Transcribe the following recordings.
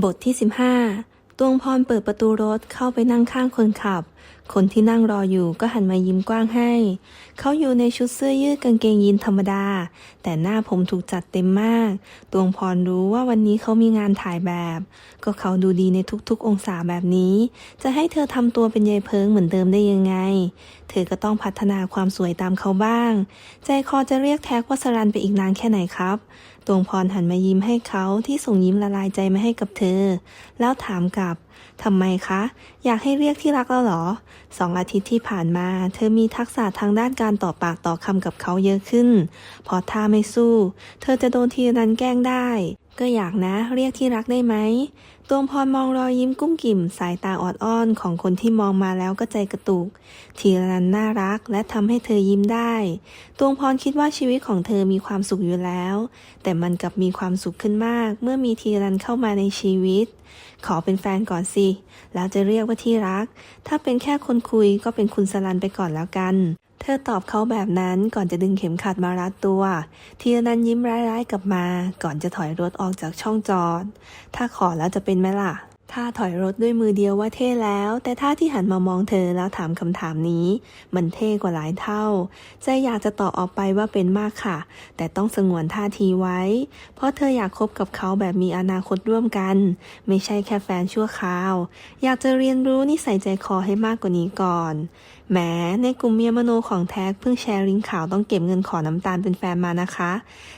บทที่ 15 ตวงพรเปิดประตูรถเข้าไปนั่งข้างคนขับ คนที่นั่งรออยู่ก็หันมายิ้มกว้างให้ เขาอยู่ในชุดเสื้อยืดกางเกงยีนธรรมดา แต่หน้าผมถูกจัดเต็มมาก ตวงพรรู้ว่าวันนี้เขามีงานถ่ายแบบ ก็เขาดูดีในทุกๆองศาแบบนี้ จะให้เธอทำตัวเป็นยายเพิงเหมือนเดิมได้ยังไง เธอก็ต้องพัฒนาความสวยตามเขาบ้าง ใจคอจะเรียกแท็กว่าสรันไปอีกนานแค่ไหนครับ ตวงพรหันมายิ้มให้เขาที่ส่งยิ้มละลายใจมาให้กับเธอ แล้วถามกลับทำไมคะ อยากให้เรียกที่รักแล้วเหรอสองอาทิตย์ที่ผ่านมา เธอมีทักษะทางด้านการต่อปากต่อคำกับเขาเยอะขึ้น พอท่าไม่สู้ เธอจะโดนทีรันแกล้งได้ ก็อยากนะเรียกที่รักได้ไหมตวงพรมองรอยยิ้มกุ้มกิ่มสายตาออดอ้อนของคนที่มองมาแล้วก็ใจกระตุก ทีรันน่ารักและทำให้เธอยิ้มได้ ตวงพรคิดว่าชีวิตของเธอมีความสุขอยู่แล้ว แต่มันกลับมีความสุขขึ้นมาก เมื่อมีทีรันเข้ามาในชีวิต ขอเป็นแฟนก่อนสิ แล้วจะเรียกว่าที่รัก ถ้าเป็นแค่คนคุยก็เป็นคุณสลันไปก่อนแล้วกัน เธอตอบเขาแบบนั้นก่อนจะดึงเข็มขัดมารัดตัวทีนั้นยิ้มร้ายๆกลับมา ก่อนจะถอยรถออกจากช่องจอด ถ้าขอแล้วจะเป็นไหมล่ะ ถ้าถอยรถด้วยมือเดียวว่าเท่แล้ว แต่ถ้าที่หันมามองเธอแล้วถามคำถามนี้ มันเท่กว่าหลายเท่า ใจอยากจะตอบออกไปว่าเป็นมากค่ะ แต่ต้องสงวนท่าทีไว้ เพราะเธออยากคบกับเขาแบบมีอนาคตร่วมกัน ไม่ใช่แค่แฟนชั่วคราว อยากจะเรียนรู้นิสัยใจคอให้มากกว่านี้ก่อนแหมในกลุ่มเมียมโนของแท็กเพิ่งแชร์ลิงก์ข่าวต้องเก็บเงินขอน้ำตาลเป็นแฟนมานะคะ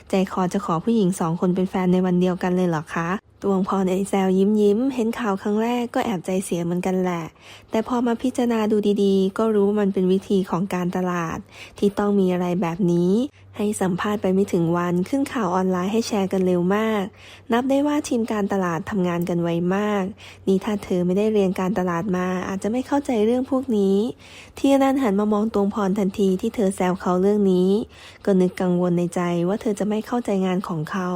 ใจคอจะขอผู้หญิงสองคนเป็นแฟนในวันเดียวกันเลยเหรอคะ ตวงพรไอแซวยิ้มยิ้ม เห็นข่าวครั้งแรกก็แอบใจเสียเหมือนกันแหละ แต่พอมาพิจารณาดูดีๆ ก็รู้มันเป็นวิธีของการตลาด ที่ต้องมีอะไรแบบนี้ ให้สัมภาษณ์ไปไม่ถึงวันขึ้นข่าวออนไลน์ให้แชร์กันเร็วมาก นับได้ว่าทีมการตลาดทำงานกันไวมาก นี่ถ้าเธอไม่ได้เรียนการตลาดมาอาจจะไม่เข้าใจเรื่องพวกนี้ทีนันหันมามองตวงพรทันทีที่เธอแซวเขาเรื่องนี้ ก็นึกกังวลในใจว่าเธอจะไม่เข้าใจงานของเขา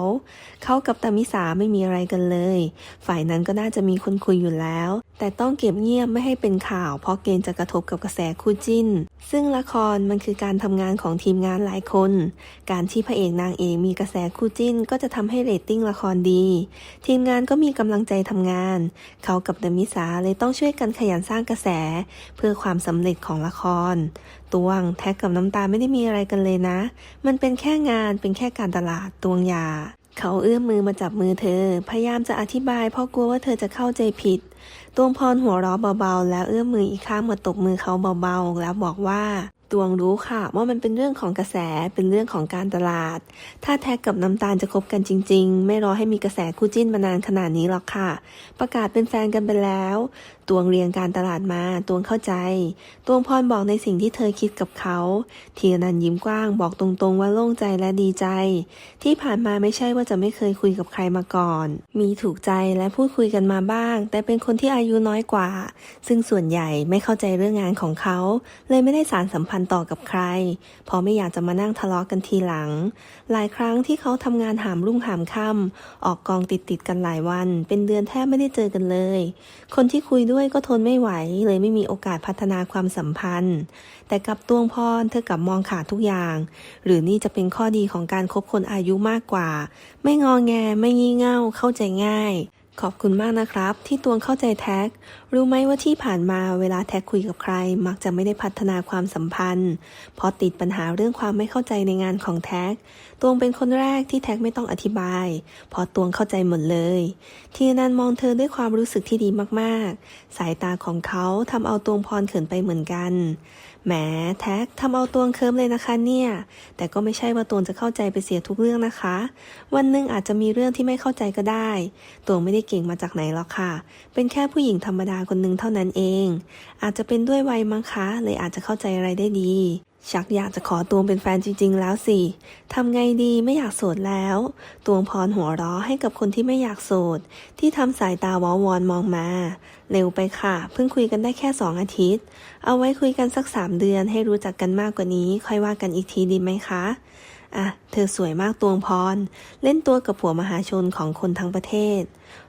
เขากับตามิสาไม่มีอะไรกันเลย ฝ่ายนั้นก็น่าจะมีคนคุยอยู่แล้ว แต่ต้องเก็บเงียบไม่ให้เป็นข่าว เพราะเกณฑ์จะกระทบกับกระแสคู่จิ้น ซึ่งละครมันคือการทำงานของทีมงานหลายคนการที่พระเอกนางเอกมีกระแสคู่จิ้น ก็จะทำให้เรตติ้งละครดี ทีมงานก็มีกำลังใจทำงาน เขากับเดมิสาเลยต้องช่วยกันขยันสร้างกระแส เพื่อความสำเร็จของละครตวงแท็กกับน้ำตาไม่ได้มีอะไรกันเลยนะ มันเป็นแค่งานเป็นแค่การตลาดตวงยา เขาเอื้อมมือมาจับมือเธอ พยายามจะอธิบายเพราะกลัวว่าเธอจะเข้าใจผิดตวงพรหัวเราะเบาๆ แล้วเอื้อมมืออีกข้างมาตบมือเขาเบาๆ แล้วบอกว่า ตวงรู้ค่ะว่ามันเป็นเรื่องของกระแสเป็นเรื่องของการตลาด ถ้าแท็กกับน้ำตาลจะคบกันจริง ๆ ไม่รอให้มีกระแสคู่จิ้นมานานขนาดนี้หรอกค่ะ ประกาศเป็นแฟนกันไปแล้ว ตวงเรียนการตลาดมาตวงเข้าใจ ตวงพรบอกในสิ่งที่เธอคิดกับเขาทีละนันยิ้มกว้างบอกตรงๆว่าโล่งใจและดีใจ ที่ผ่านมาไม่ใช่ว่าจะไม่เคยคุยกับใครมาก่อน มีถูกใจและพูดคุยกันมาบ้าง แต่เป็นคนที่อายุน้อยกว่า ซึ่งส่วนใหญ่ไม่เข้าใจเรื่องงานของเขา เลยไม่ได้สารสัมพันธ์ต่อกับใคร เพราะไม่อยากจะมานั่งทะเลาะกันทีหลัง หลายครั้งที่เขาทำงานหามรุ่งหามค่ำออกกองติดติดกันหลายวัน เป็นเดือนแทบไม่ได้เจอกันเลย คนที่คุยด้วยก็ทนไม่ไหว เลยไม่มีโอกาสพัฒนาความสัมพันธ์ แต่กับตวงพรเธอกลับมองขาดทุกอย่าง หรือนี่จะเป็นข้อดีของการคบคนอายุมากกว่า ไม่งอแงไม่งี่เง่าเข้าใจง่าย ขอบคุณมากนะครับ ที่ตวงเข้าใจแท็ก รู้ไหมว่าที่ผ่านมาเวลาแท็กคุยกับใคร มักจะไม่ได้พัฒนาความสัมพันธ์ เพราะติดปัญหาเรื่องความไม่เข้าใจในงานของแท็ก ตวงเป็นคนแรกที่แท็กไม่ต้องอธิบาย เพราะตวงเข้าใจหมดเลยทีนันมองเธอด้วยความรู้สึกที่ดีมากๆ สายตาของเขาทำเอาตวงพรเขินไปเหมือนกันแหมแท็กทำเอาตวงเคิมเลยนะคะเนี่ย แต่ก็ไม่ใช่ว่าตวงจะเข้าใจไปเสียทุกเรื่องนะคะ วันหนึ่งอาจจะมีเรื่องที่ไม่เข้าใจก็ได้ ตวงไม่ได้เก่งมาจากไหนหรอกค่ะ เป็นแค่ผู้หญิงธรรมดาคนหนึ่งเท่านั้นเอง อาจจะเป็นด้วยวัยมั้งคะ เลยอาจจะเข้าใจอะไรได้ดี ชักอยากจะขอตวงเป็นแฟนจริง ๆ แล้วสิ ทำไงดีไม่อยากโสดแล้ว ตวงพรหัวเราะให้กับคนที่ไม่อยากโสด ที่ทำสายตาวอวอนมองมา เร็วไปค่ะ เพิ่งคุยกันได้แค่สองอาทิตย์ เอาไว้คุยกันสักสามเดือนให้รู้จักกันมากกว่านี้ ค่อยว่ากันอีกทีดีไหมคะอะ เธอสวยมากตวงพร เล่นตัวกับผัวมหาชนของคนทั้งประเทศ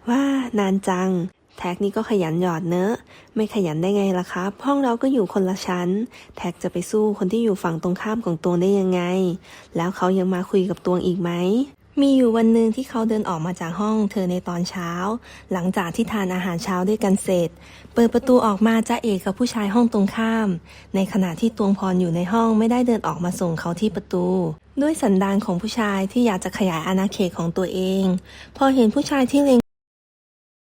ว่านานจัง แท็กนี่ก็ขยันหยอดเนอะ ไม่ขยันได้ไงล่ะครับห้องเราก็อยู่คนละชั้น แท็กจะไปสู้คนที่อยู่ฝั่งตรงข้ามของตวงได้ยังไง แล้วเขายังมาคุยกับตวงอีกไหมมีอยู่วันหนึ่งที่เขาเดินออกมาจากห้องเธอในตอนเช้า หลังจากที่ทานอาหารเช้าด้วยกันเสร็จ เปิดประตูออกมาจ้าเอกกับผู้ชายห้องตรงข้าม ในขณะที่ตวงพรอยู่ในห้องไม่ได้เดินออกมาส่งเขาที่ประตู ด้วยสันดานของผู้ชายที่อยากจะขยายอาณาเขตของตัวเอง พอเห็นผู้ชายที่เล็ง